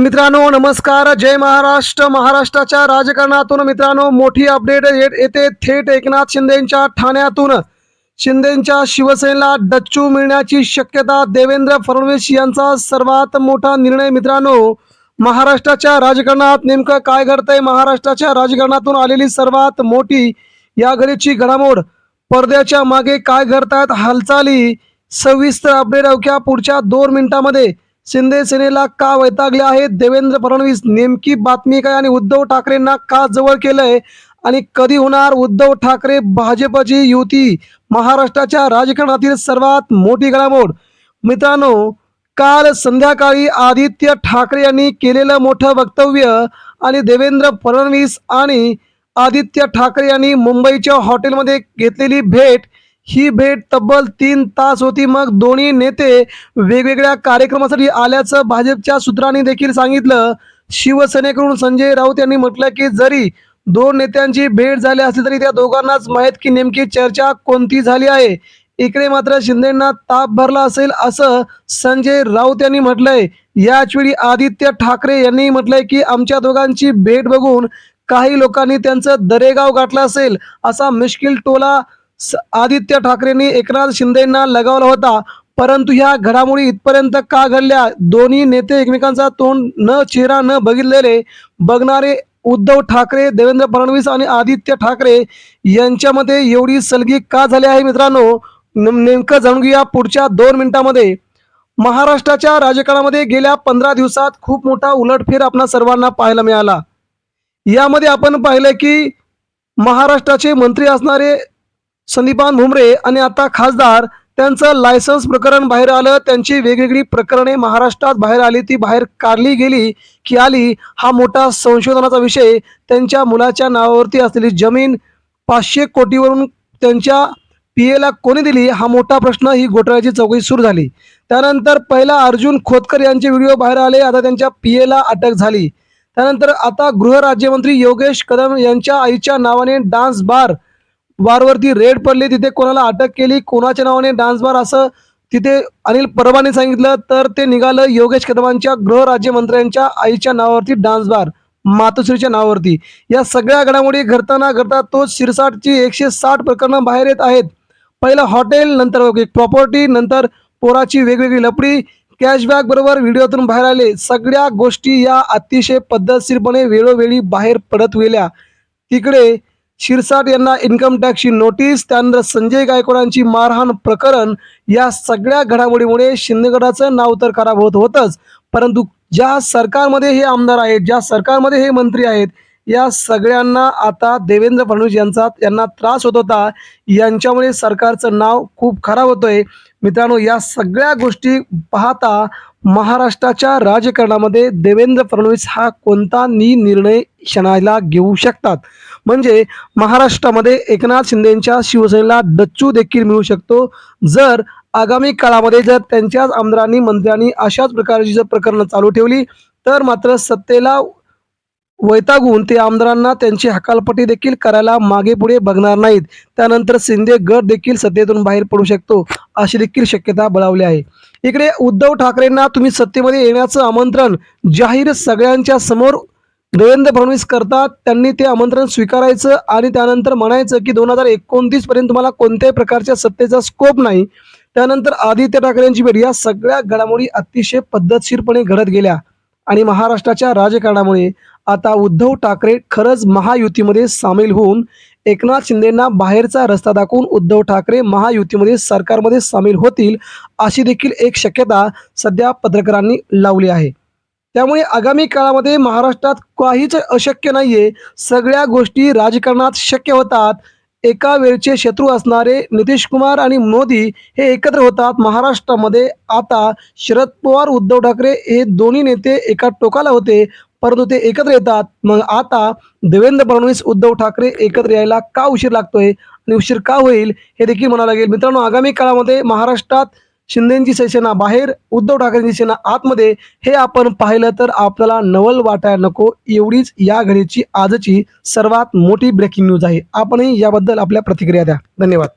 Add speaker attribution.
Speaker 1: मित्रांनो नमस्कार. जय महाराष्ट्र. महाराष्ट्राच्या राजकारणातून मित्रांनो मोठी अपडेट येते. थेट एकनाथ शिंदेच्या ठाण्यातून. शिंदेच्या शिवसेनेला डच्चू मिळण्याची शक्यता देवेंद्र फडणवीस यांचा सर्वात मोठा निर्णय मित्रांनो महाराष्ट्राच्या राजकारणात नेमकं काय घडतंय? महाराष्ट्राच्या राजकारणातून आलेली सर्वात मोठी या घडीची घडामोड पडद्याच्या मागे काय घडतायत? हालचाली सविस्तर अपडेट अवघ्या पुढच्या दोन मिनिटांमध्ये शिंदे सेनेला का वैतागले आहेत? देवेंद्र फडणवीस नेमकी बातमी काय? आणि उद्धव ठाकरेंना का जवळ केलंय? आणि कधी होणार उद्धव ठाकरे भाजपची युती? महाराष्ट्राच्या राजकारणातील सर्वात मोठी घडामोड. मित्रांनो काल संध्याकाळी आदित्य ठाकरे यांनी केलेलं मोठं वक्तव्य आणि देवेंद्र फडणवीस आणि आदित्य ठाकरे यांनी मुंबईच्या हॉटेलमध्ये घेतलेली भेट ही भेट तब्बल तीन तास होती. मग दोन्ही नेते वेगवेगळ्या कार्यक्रमासाठी आल्याचं भाजपच्या सूत्रांनी देखील सांगितलं. शिवसेनेकडून संजय राऊत यांनी म्हटलं की जरी दोन नेत्यांची भेट झाली असली तरी त्या दोघांनाच माहीत की नेमकी चर्चा कोणती झाली आहे. इकडे मात्र शिंदेंना ताप भरला असेल असं संजय राऊत यांनी म्हटलंय. याचवेळी आदित्य ठाकरे यांनी म्हटलंय की आमच्या दोघांची भेट बघून काही लोकांनी त्यांचं दरेगाव गाठलं असेल असा मिश्किल टोला आदित्य ठाकरेंनी एकनाथ शिंदेंना लगावला होता. परंतु ह्या घडामोडी इथपर्यंत का घडल्या? दोन्ही नेते एकमेकांचा तोंड न चेहरा न बघितलेले बघणारे उद्धव ठाकरे देवेंद्र फडणवीस आणि आदित्य ठाकरे यांच्यामध्ये एवढी सलगी का झाली आहे मित्रांनो? नेमकं जाणून घेऊया पुढच्या दोन मिनिटांमध्ये. महाराष्ट्राच्या राजकारणामध्ये गेल्या पंधरा दिवसात खूप मोठा उलटफेर आपणा सर्वांना पाहायला मिळाला. यामध्ये आपण पाहिलं की महाराष्ट्राचे मंत्री असणारे संदीपान भुमरे आणि आता खासदार त्यांचं लायसन्स प्रकरण बाहेर आलं त्यांची वेगवेगळी प्रकरणे महाराष्ट्रात बाहेर आली ती बाहेर काढली गेली की आली हा मोठा संशोधनाचा विषय. त्यांच्या मुलाच्या नावावरती असलेली जमीन पाचशे कोटीवरून त्यांच्या पी एला कोणी दिली हा मोठा प्रश्न ही घोटाळ्याची चौकशी सुरू झाली. त्यानंतर पहिला अर्जुन खोतकर यांचे व्हिडिओ बाहेर आले आता त्यांच्या पी एला अटक झाली. त्यानंतर आता गृहराज्यमंत्री योगेश कदम यांच्या आईच्या नावाने डान्स बार बारवरती रेड पडली तिथे कोणाला अटक केली कोणाच्या नावाने डान्स बार असं तिथे अनिल परबाने सांगितलं तर ते निघालं योगेश कदमांच्या गृहराज्यमंत्र्यांच्या आईच्या नावावरती डान्स बार मातोश्रीच्या नावावरती. या सगळ्या घडामोडी घडताना घडता तोच शिरसाटची एकशे साठ प्रकरणं बाहेर येत आहेत. पहिलं हॉटेल नंतर प्रॉपर्टी नंतर पोराची वेगवेगळी लपडी कॅशबॅक बरोबर व्हिडिओतून बाहेर आले. सगळ्या गोष्टी या अतिशय पद्धतशीरपणे वेळोवेळी बाहेर पडत गेल्या. तिकडे शिरसाट यांना इन्कम टॅक्सची नोटीस त्यानंतर संजय गायकवाडांची मारहाण प्रकरण या सगळ्या घडामोडीमुळे शिंदेगडाचं नाव तर खराब होत होतच. परंतु ज्या सरकारमध्ये हे आमदार आहेत ज्या सरकारमध्ये हे मंत्री आहेत या सगळ्यांना आता देवेंद्र फडणवीस यांचा यांना त्रास होत होता. यांच्यामुळे सरकारचं नाव खूप खराब होतोय. मित्रांनो या सगळ्या गोष्टी पाहता महाराष्ट्राच्या राजकारणामध्ये देवेंद्र फडणवीस हा कोणता नि निर्णय क्षणाला घेऊ शकतात. म्हणजे महाराष्ट्रामध्ये एकनाथ शिंदेच्या शिवसेनेला डच्चू देखील मिळू शकतो. जर आगामी काळामध्ये जर त्यांच्याच आमदारांनी मंत्र्यांनी अशाच प्रकारची जर प्रकरणं चालू ठेवली तर मात्र सत्तेला वैतागून ते आमदारांना त्यांची हकालपट्टी देखील करायला मागे पुढे बघणार नाहीत. त्यानंतर शिंदे गट देखील सत्तेतून बाहेर पडू शकतो अशी देखील शक्यता बळावली आहे. इकडे उद्धव ठाकरेंना तुम्ही सत्तेमध्ये येण्याचं आमंत्रण जाहीर सगळ्यांच्या समोर देवेंद्र फडणवीस करतात त्यांनी ते आमंत्रण स्वीकारायचं आणि त्यानंतर म्हणायचं की दोन हजार एकोणतीस पर्यंत तुम्हाला कोणत्याही प्रकारच्या सत्तेचा स्कोप नाही. त्यानंतर आदित्य ठाकरे यांची भेट. या सगळ्या घडामोडी अतिशय पद्धतशीरपणे घडत गेल्या. आणि महाराष्ट्राच्या राजकारणामुळे आता उद्धव ठाकरे खरंच महायुतीमध्ये सामील होऊन एकनाथ शिंदेंना बाहेरचा रस्ता दाखवून उद्धव ठाकरे महायुतीमध्ये सरकारमध्ये सामील होतील अशी देखील एक शक्यता सध्या पत्रकारांनी लावली आहे. त्यामुळे आगामी काळामध्ये महाराष्ट्रात काहीच अशक्य नाहीये. सगळ्या गोष्टी राजकारणात शक्य होतात. एका वेळचे शत्रू असणारे नितीश कुमार आणि मोदी हे एकत्र होतात महाराष्ट्रामध्ये. आता शरद पवार उद्धव ठाकरे हे दोन्ही नेते एका टोकाला होते परंतु ते एकत्र येतात. मग आता देवेंद्र फडणवीस उद्धव ठाकरे एकत्र यायला का उशीर लागतोय? आणि उशीर का होईल? हे देखील म्हणावं लागेल. मित्रांनो आगामी काळामध्ये महाराष्ट्रात शिंदेची सेना बाहेर उद्धव ठाकरेंची सेना आतमध्ये हे आपण पाहिलं तर आपल्याला नवल वाटायला नको. एवढीच या घडीची आजची सर्वात मोठी ब्रेकिंग न्यूज आहे. आपणही याबद्दल आपल्या प्रतिक्रिया द्या. धन्यवाद.